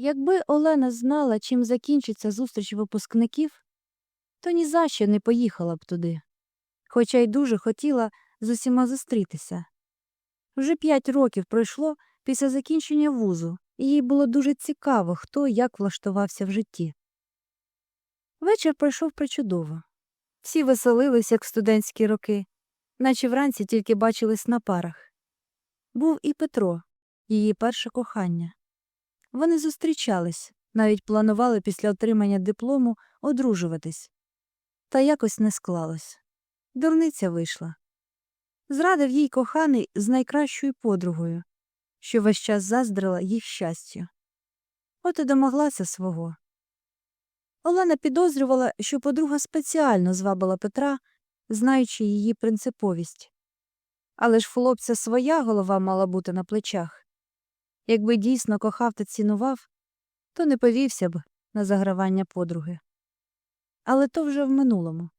Якби Олена знала, чим закінчиться зустріч випускників, то ні за що не поїхала б туди, хоча й дуже хотіла з усіма зустрітися. Вже п'ять років пройшло після закінчення вузу, і їй було дуже цікаво, хто як влаштувався в житті. Вечір пройшов причудово. Всі веселились, як в студентські роки, наче вранці тільки бачились на парах. Був і Петро, її перше кохання. Вони зустрічались, навіть планували після отримання диплому одружуватись. Та якось не склалось. Дурниця вийшла. Зрадив їй коханий з найкращою подругою, що весь час заздрила їх щастю. От і домоглася свого. Олена підозрювала, що подруга спеціально звабила Петра, знаючи її принциповість. Але ж хлопця своя голова мала бути на плечах. Якби дійсно кохав та цінував, то не повівся б на загравання подруги. Але то вже в минулому.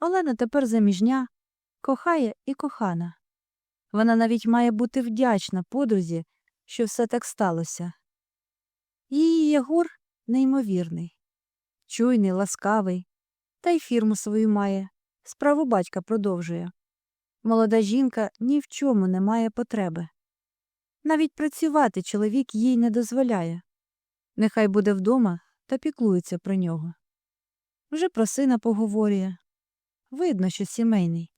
Олена тепер заміжня, кохає і кохана. Вона навіть має бути вдячна подрузі, що все так сталося. Її Єгор неймовірний, чуйний, ласкавий, та й фірму свою має, справу батька продовжує. Молода жінка ні в чому не має потреби. Навіть працювати чоловік їй не дозволяє. Нехай буде вдома та піклується про нього. Вже про сина поговорює. Видно, що сімейний,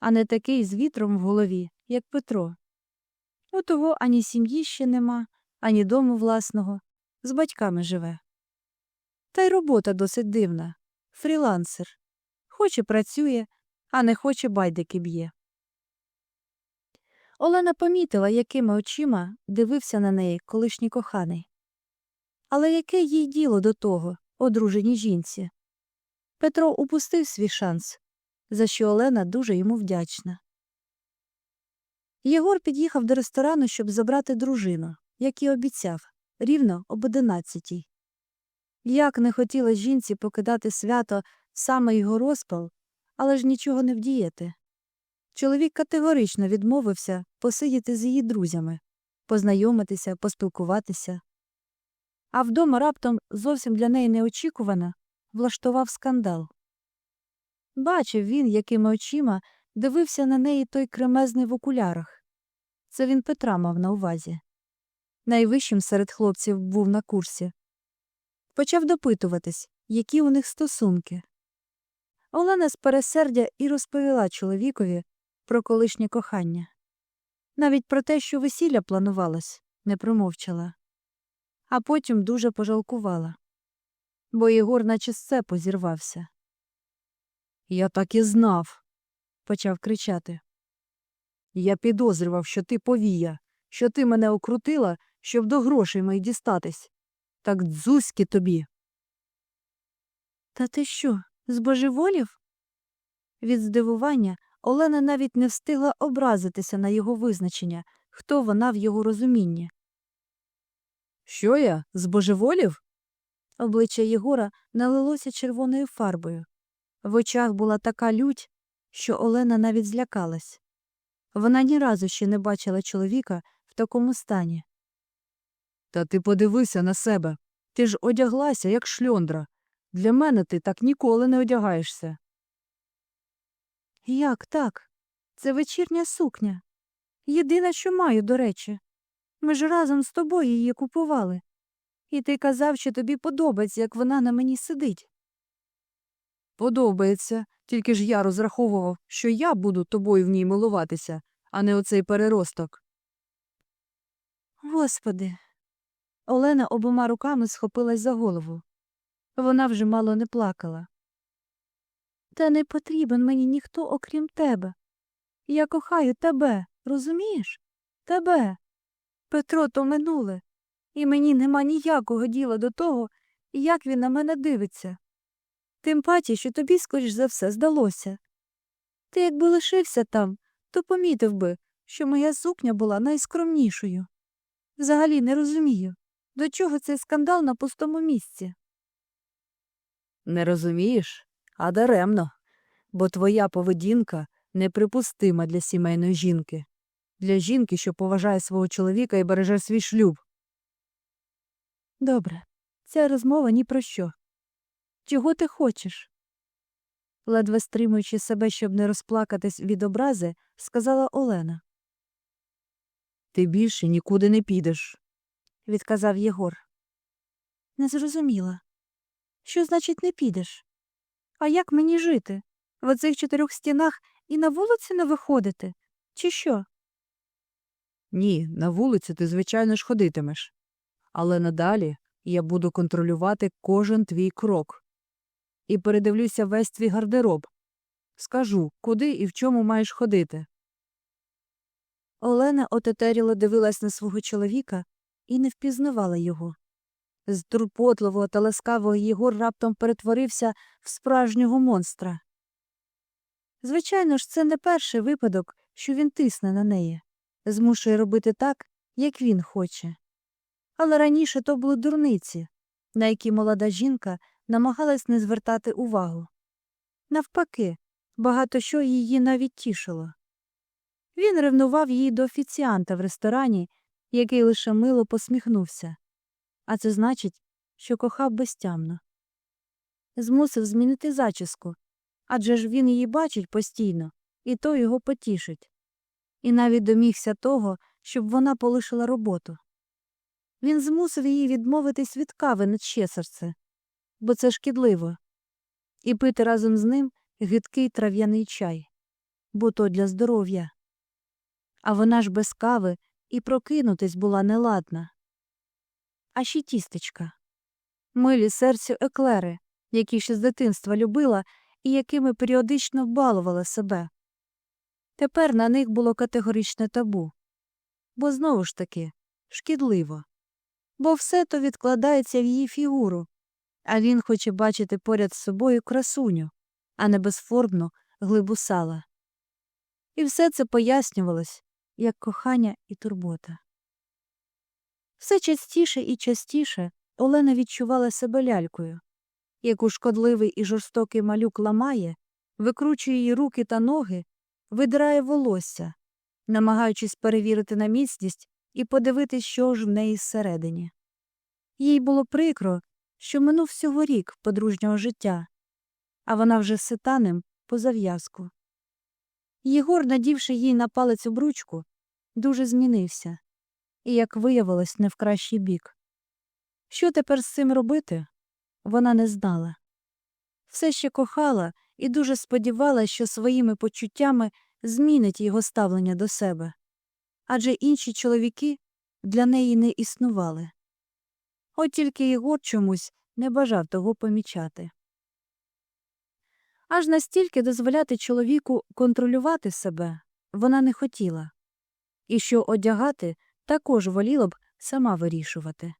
а не такий з вітром в голові, як Петро. У того ані сім'ї ще нема, ані дому власного, з батьками живе. Та й робота досить дивна фрілансер. Хоче працює, а не хоче байдики б'є. Олена помітила, якими очима дивився на неї колишній коханий. Але яке їй діло до того, одруженій жінці? Петро упустив свій шанс, за що Олена дуже йому вдячна. Єгор під'їхав до ресторану, щоб забрати дружину, як і обіцяв, рівно об одинадцятій. Як не хотіла жінці покидати свято саме його розпал, але ж нічого не вдіяти. Чоловік категорично відмовився посидіти з її друзями, познайомитися, поспілкуватися. А вдома раптом зовсім для неї неочікувано влаштував скандал. Бачив він, якими очима дивився на неї той кремезний в окулярах. Це він Петра мав на увазі. Найвищим серед хлопців був на курсі. Почав допитуватись, які у них стосунки. Олена з пересердя і розповіла чоловікові про колишнє кохання. Навіть про те, що весілля планувалось, не промовчала. А потім дуже пожалкувала. Бо Єгор наче з цепу зірвався. Я так і знав, почав кричати. Я підозрював, що ти повія, що ти мене окрутила, щоб до грошей моїх дістатись. Так дзузьки тобі. Та ти що, збожеволів? Від здивування Олена навіть не встигла образитися на його визначення, хто вона в його розумінні. Що я, збожеволів? Обличчя Єгора налилося червоною фарбою. В очах була така лють, що Олена навіть злякалась. Вона ні разу ще не бачила чоловіка в такому стані. Та ти подивися на себе. Ти ж одяглася, як шльондра. Для мене ти так ніколи не одягаєшся. Як так? Це вечірня сукня. Єдине, що маю, до речі. Ми ж разом з тобою її купували. І ти казав, що тобі подобається, як вона на мені сидить. Подобається, тільки ж я розраховував, що я буду тобою в ній милуватися, а не оцей переросток. Господи. Олена обома руками схопилась за голову. Вона вже мало не плакала. Та не потрібен мені ніхто, окрім тебе. Я кохаю тебе, розумієш? Тебе. Петро то минуле, і мені нема ніякого діла до того, як він на мене дивиться. Тим паче, що тобі, скоріш за все, здалося. Ти якби лишився там, то помітив би, що моя сукня була найскромнішою. Взагалі не розумію, до чого цей скандал на пустому місці. Не розумієш? А даремно, бо твоя поведінка неприпустима для сімейної жінки, для жінки, що поважає свого чоловіка і береже свій шлюб. Добре, ця розмова ні про що. Чого ти хочеш? ледве стримуючи себе, щоб не розплакатись від образи, сказала Олена. Ти більше нікуди не підеш, відказав Єгор. Не зрозуміла. Що значить не підеш? А як мені жити? В оцих чотирьох стінах і на вулиці не виходити? Чи що? Ні, на вулиці ти, звичайно ж, ходитимеш. Але надалі я буду контролювати кожен твій крок. І передивлюся весь твій гардероб. Скажу, куди і в чому маєш ходити. Олена отетеріло дивилась на свого чоловіка і не впізнавала його. З турпотливого та ласкавого Єгор раптом перетворився в справжнього монстра. Звичайно ж, це не перший випадок, що він тисне на неї, змушує робити так, як він хоче. Але раніше то були дурниці, на які молода жінка намагалась не звертати увагу. Навпаки, багато що її навіть тішило. Він ревнував її до офіціанта в ресторані, який лише мило посміхнувся. А це значить, що кохав безтямно. Змусив змінити зачіску, адже ж він її бачить постійно, і то його потішить. І навіть домігся того, щоб вона полишила роботу. Він змусив її відмовитись від кави на серце, бо це шкідливо, і пити разом з ним гидкий трав'яний чай, бо то для здоров'я. А вона ж без кави і прокинутись була неладна. А ще тістечка. Милі серцю еклери, які ще з дитинства любила і якими періодично балувала себе. Тепер на них було категоричне табу. Бо знову ж таки шкідливо. Бо все то відкладається в її фігуру, а він хоче бачити поряд з собою красуню, а не безформну глибу сала. І все це пояснювалось, як кохання і турбота. Все частіше і частіше Олена відчувала себе лялькою, яку шкодливий і жорстокий малюк ламає, викручує її руки та ноги, видирає волосся, намагаючись перевірити на міцність і подивитись, що ж в неї зсередині. Їй було прикро, що минув всього рік подружнього життя, а вона вже ситанем по зав'язку. Єгор, надівши їй на палець обручку, дуже змінився і, як виявилось, не в кращий бік. Що тепер з цим робити? Вона не знала. Все ще кохала і дуже сподівалася, що своїми почуттями змінить його ставлення до себе. Адже інші чоловіки для неї не існували. От тільки Єгор чомусь не бажав того помічати. Аж настільки дозволяти чоловіку контролювати себе вона не хотіла, і що одягати також воліла б сама вирішувати.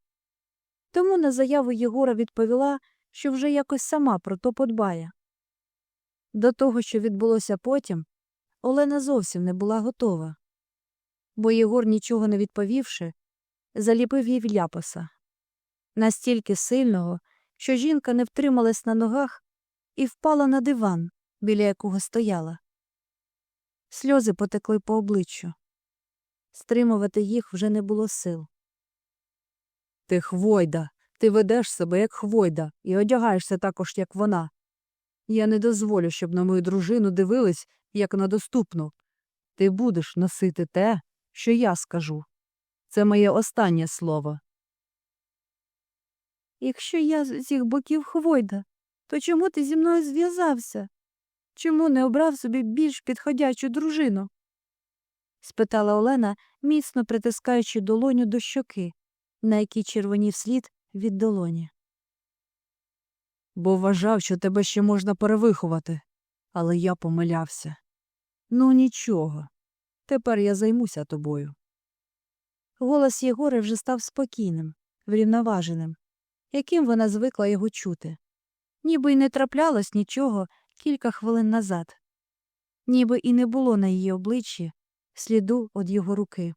Тому на заяву Єгора відповіла, що вже якось сама про то подбає. До того, що відбулося потім, Олена зовсім не була готова, бо Єгор, нічого не відповівши, заліпив їй вляпаса настільки сильного, що жінка не втрималась на ногах і впала на диван, біля якого стояла. Сльози потекли по обличчю. Стримувати їх вже не було сил. Ти хвойда, ти ведеш себе як хвойда і одягаєшся також, як вона. Я не дозволю, щоб на мою дружину дивились, як на доступну. Ти будеш носити те, що я скажу. Це моє останнє слово. Якщо я з усіх боків хвойда, то чому ти зі мною зв'язався? Чому не обрав собі більш підходячу дружину? Спитала Олена, міцно притискаючи долоню до щоки, на якій червонів слід від долоні. Бо вважав, що тебе ще можна перевиховати, але я помилявся. Ну, нічого. Тепер я займуся тобою. Голос Єгори вже став спокійним, врівноваженим, яким вона звикла його чути. Ніби й не траплялось нічого кілька хвилин назад, ніби і не було на її обличчі сліду від його руки.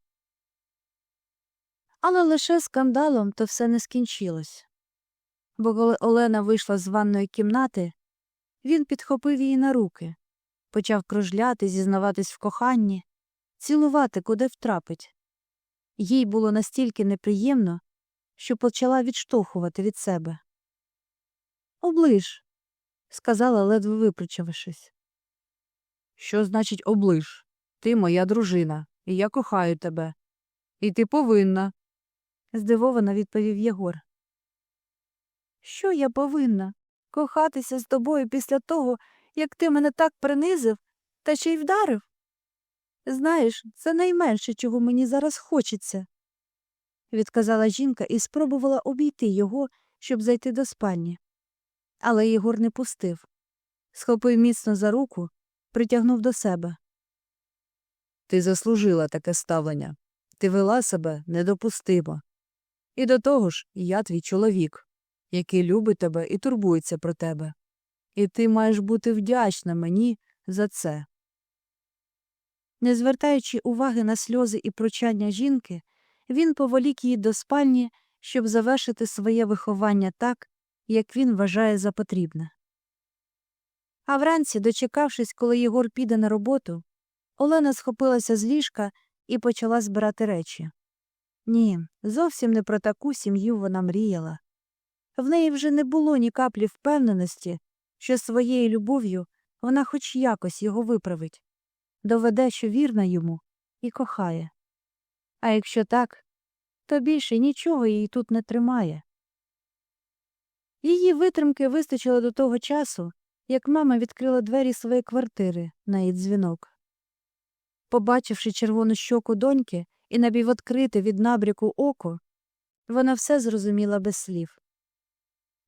Але лише скандалом то все не скінчилось. Бо коли Олена вийшла з ванної кімнати, він підхопив її на руки, почав кружляти, зізнаватись в коханні, цілувати, куди втрапить. Їй було настільки неприємно, що почала відштовхувати від себе. Оближ, сказала, ледве випрочавшись. Що значить оближ? Ти моя дружина, і я кохаю тебе. І ти повинна, здивовано відповів Єгор. Що я повинна? Кохатися з тобою після того, як ти мене так принизив та ще й вдарив? Знаєш, це найменше, чого мені зараз хочеться, відказала жінка і спробувала обійти його, щоб зайти до спальні. Але Єгор не пустив. Схопив міцно за руку, притягнув до себе. Ти заслужила таке ставлення. Ти вела себе недопустимо. І до того ж, я твій чоловік, який любить тебе і турбується про тебе. І ти маєш бути вдячна мені за це. Не звертаючи уваги на сльози і прочання жінки, він поволік її до спальні, щоб завершити своє виховання так, як він вважає за потрібне. А вранці, дочекавшись, коли Єгор піде на роботу, Олена схопилася з ліжка і почала збирати речі. Ні, зовсім не про таку сім'ю вона мріяла. В неї вже не було ні каплі впевненості, що своєю любов'ю вона хоч якось його виправить, доведе, що вірна йому і кохає. А якщо так, то більше нічого її тут не тримає. Її витримки вистачило до того часу, як мама відкрила двері своєї квартири на її дзвінок. Побачивши червону щоку доньки і напіввідкрите від набряку око, вона все зрозуміла без слів.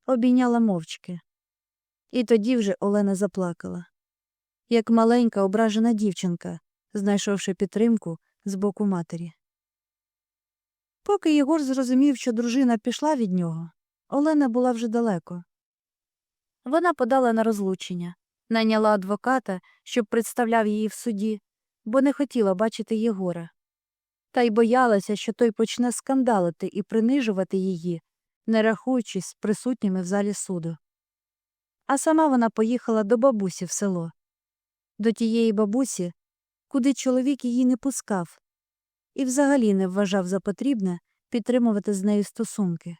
Обійняла мовчки. І тоді вже Олена заплакала, як маленька ображена дівчинка, знайшовши підтримку з боку матері. Поки Єгор зрозумів, що дружина пішла від нього, Олена була вже далеко. Вона подала на розлучення, найняла адвоката, щоб представляв її в суді, бо не хотіла бачити Єгора. Та й боялася, що той почне скандалити і принижувати її, не рахуючись з присутніми в залі суду. А сама вона поїхала до бабусі в село, до тієї бабусі, куди чоловік її не пускав, і взагалі не вважав за потрібне підтримувати з нею стосунки.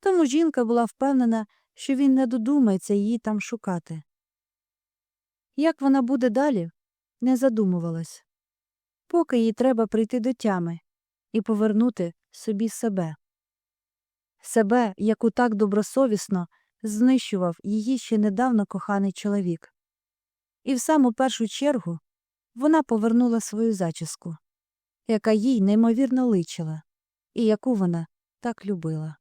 Тому жінка була впевнена, що він не додумається її там шукати. Як вона буде далі, не задумувалась. Поки їй треба прийти до тями і повернути собі себе. Себе, яку так добросовісно знищував її ще недавно коханий чоловік. І в саму першу чергу вона повернула свою зачіску, яка їй неймовірно личила, і яку вона так любила.